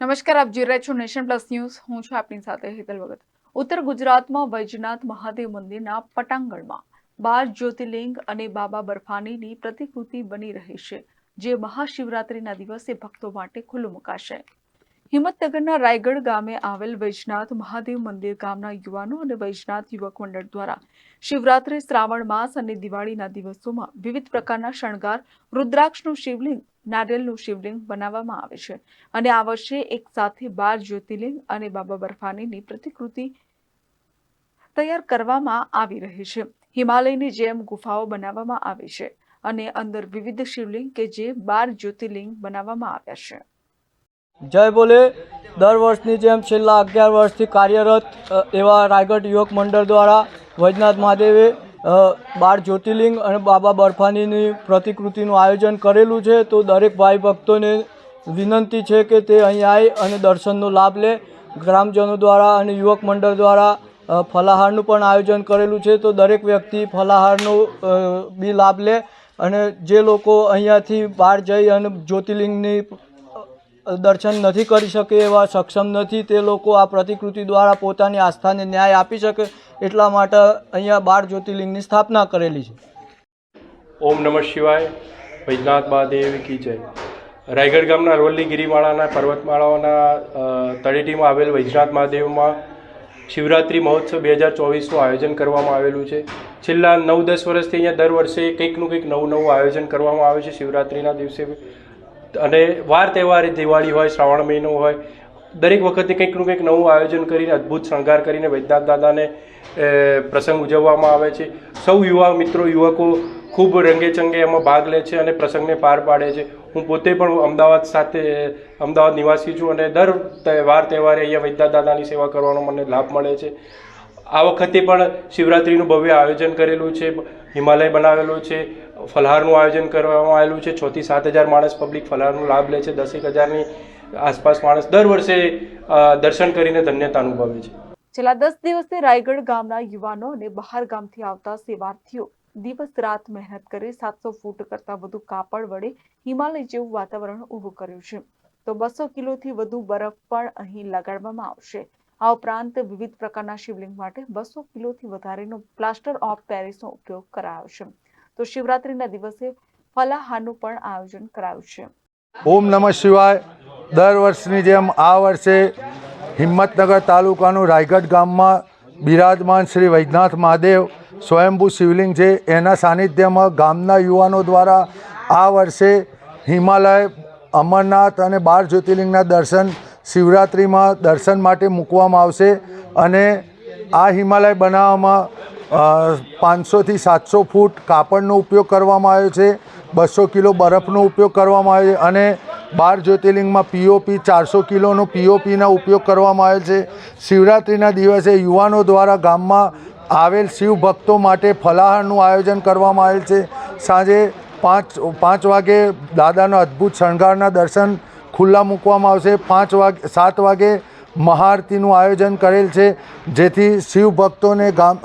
નમસ્કાર, આપ જોઈ રહ્યા છો નેશન પ્લસ ન્યૂઝ. હું છું આપની સાથે હેતલ ભગત. ઉત્તર ગુજરાતમાં વૈજનાથ મહાદેવ મંદિરના પટાંગણમાં બાર જ્યોતિર્લિંગ અને બાબા બર્ફાનીની પ્રતિકૃતિ બની રહી છે, જે મહાશિવરાત્રિના દિવસે ભક્તો માટે ખુલ્લું મુકાશે. હિંમતનગરના રાયગઢ ગામે આવેલ વૈજનાથ મહાદેવ મંદિર ગામના યુવાનો અને વૈજનાથ યુવક મંડળ દ્વારા શિવરાત્રિ શ્રાવણ માસ અને દિવાળીના દિવસોમાં વિવિધ પ્રકારના શણગાર, રુદ્રાક્ષનું શિવલિંગ નારિયેળનું શિવલિંગ બનાવવામાં આવે છે. અને આ વર્ષે એક સાથે બાર જ્યોતિર્લિંગ અને બાબા બર્ફાનીની પ્રતિકૃતિ તૈયાર કરવામાં આવી રહી છે. હિમાલયની જેમ ગુફાઓ બનાવવામાં આવી છે અને અંદર વિવિધ શિવલિંગ કે જે બાર જ્યોતિર્લિંગ બનાવવામાં આવ્યા છે. જય બોલે. દર વર્ષની જેમ છેલ્લા અગિયાર વર્ષથી કાર્યરત એવા રાયગઢ યુવક મંડળ દ્વારા વૈજનાથ મહાદેવે બાર જ્યોતિર્લિંગ અને બાબા બર્ફાનીની પ્રતિકૃતિનું આયોજન કરેલું છે, તો દરેક ભાઈ ભક્તોને વિનંતી છે કે તે અહીં આવી અને દર્શનનો લાભ લે. ગ્રામજનો દ્વારા અને યુવક મંડળ દ્વારા ફલાહારનું પણ આયોજન કરેલું છે, તો દરેક વ્યક્તિ ફલાહારનો બી લાભ લે. અને જે લોકો અહીંયાથી બહાર જઈ અને જ્યોતિર્લિંગની દર્શન નથી કરી શકે એવા સક્ષમ નથી, તે લોકો આ પ્રતિકૃતિ દ્વારા પોતાની આસ્થાને ન્યાય આપી શકે એટલા માટે અહીંયા બાર જ્યોતિર્લિંગની સ્થાપના કરેલી છે. ઓમ નમઃ શિવાય. વૈજનાથ મહાદેવ કી જય. રાયગઢ ગામના રોલની ગિરિમાળાના પર્વતમાળાઓના તળેટીમાં આવેલ વૈજનાથ મહાદેવમાં શિવરાત્રિ મહોત્સવ બે હજાર ચોવીસનું આયોજન કરવામાં આવેલું છે. છેલ્લા નવ દસ વર્ષથી અહીંયા દર વર્ષે કંઈકનું કંઈક નવું નવું આયોજન કરવામાં આવે છે. શિવરાત્રિના દિવસે અને વાર તહેવારે દિવાળી હોય, શ્રાવણ મહિનો હોય, દરેક વખતે કંઈકનું કંઈક નવું આયોજન કરીને, અદ્ભુત શણગાર કરીને વૈદ્યનાથ દાદાને પ્રસંગ ઉજવવામાં આવે છે. સૌ યુવા મિત્રો, યુવકો ખૂબ રંગેચંગે એમાં ભાગ લે છે અને પ્રસંગને પાર પાડે છે. હું પોતે પણ અમદાવાદ સાથે, અમદાવાદ નિવાસી છું અને દર વાર તહેવારે અહીંયા વૈદ્યનાથ દાદાની સેવા કરવાનો મને લાભ મળે છે. આ વખતે પણ શિવરાત્રિનું ભવ્ય આયોજન કરેલું છે, હિમાલય બનાવેલું છે, ફલહારનું આયોજન કરવામાં આવેલું છે છથી સાત હજાર માણસ પબ્લિક ફલહારનો લાભ લે છે, દસેક હજારની આસપાસ માણસ દર વર્ષે દર્શન કરીને ધન્યતા અનુભવે છે. છેલ્લા દસ દિવસથી રાયગઢ ગામના યુવાનો અને બહાર ગામથી આવતા સેવાર્થીઓ દિવસ રાત મહેનત કરી, સાતસો ફૂટ કરતા વધુ કાપડ વડે હિમાલય જેવું વાતાવરણ ઊભું કર્યું છે. તો બસો કિલોથી વધુ બરફ પણ અહીં લગાડવામાં આવશે. આ ઉપરાંત વિવિધ પ્રકારના શિવલિંગ માટે બસો કિલોથી વધારેનો પ્લાસ્ટર ઓફ પેરિસનો ઉપયોગ કરાયો છે. તો શિવરાત્રિના દિવસે ફલાહારનું પણ આયોજન કરાયું છે. ઓમ નમઃ શિવાય. દર વર્ષની જેમ આ વર્ષે હિંમતનગર તાલુકાનું રાયગઢ ગામમાં બિરાજમાન શ્રી વૈદ્યનાથ મહાદેવ સ્વયંભૂ શિવલિંગ છે. એના સાનિધ્યમાં ગામના યુવાનો દ્વારા આ વર્ષે હિમાલય, અમરનાથ અને બાર જ્યોતિર્લિંગના દર્શન શિવરાત્રિમાં દર્શન માટે મૂકવામાં આવશે અને આ હિમાલય બનાવવામાં પાંચસોથી સાતસો ફૂટ કાપડનો ઉપયોગ કરવામાં આવ્યો છે, બસો કિલો બરફનો ઉપયોગ કરવામાં આવ્યો છે અને બાર જ્યોતિર્લિંગમાં પીઓપી ચારસો કિલોનો પીઓપીના ઉપયોગ કરવામાં આવ્યો છે. શિવરાત્રિના દિવસે યુવાનો દ્વારા ગામમાં આવેલ શિવ ભક્તો માટે ફલાહારનું આયોજન કરવામાં આવેલ છે. સાંજે પાંચ પાંચ વાગે દાદાના અદ્ભુત શણગારના દર્શન ખુલ્લા મૂકવામાં આવશે. પાંચ વાગે, સાત વાગે મહાઆરતીનું આયોજન કરેલ છે, જેથી શિવ ભક્તોને ગામ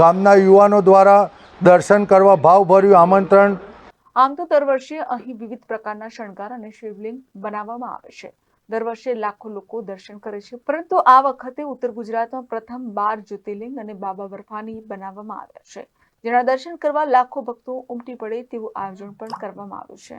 ગામના યુવાનો દ્વારા દર્શન કરવા ભાવભર્યું આમંત્રણ. આમ તો દર વર્ષે અહીં વિવિધ પ્રકારના શણગાર અને શિવલિંગ બનાવવામાં આવે છે. દર વર્ષે લાખો લોકો દર્શન કરે છે, પરંતુ આ વખતે ઉત્તર ગુજરાતમાં પ્રથમ બાર જ્યોતિર્લિંગ અને બાબા બર્ફાની બનાવવામાં આવ્યા છે, જેના દર્શન કરવા લાખો ભક્તો ઉમટી પડે તેવું આયોજન પણ કરવામાં આવ્યું છે.